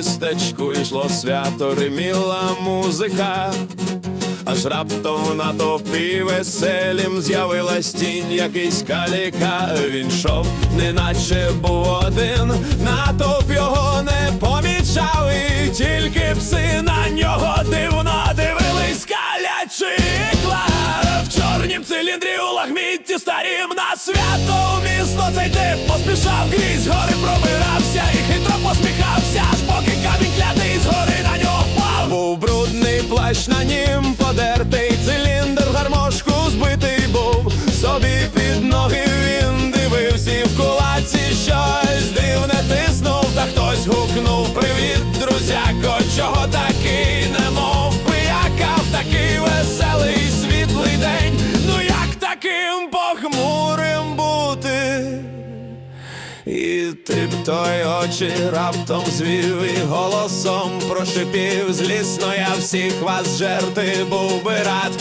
містечку йшло свято, риміла музика. Аж раптом на топі веселім з'явилась тінь якийсь каліка. Він шов, неначе був один, натовп його не помічав, і тільки пси на нього дивно дивились калячи ікла в чорнім циліндрі у лагмітті старім на свято у місто цей тип поспішав крізь гори пробирався і хитро посміхався, брудний плащ на нім подертий циліндр гармошку збитий був. Собі під ноги він дивився і в кулаці щось дивне тиснув, та хтось гукнув Привіт, друзяко, чого такий, немов пияка в такий веселий світлий день. Ну як таким похмурим тип той очі раптом звів і голосом прошипів злісно, я всіх вас жерти був би рад.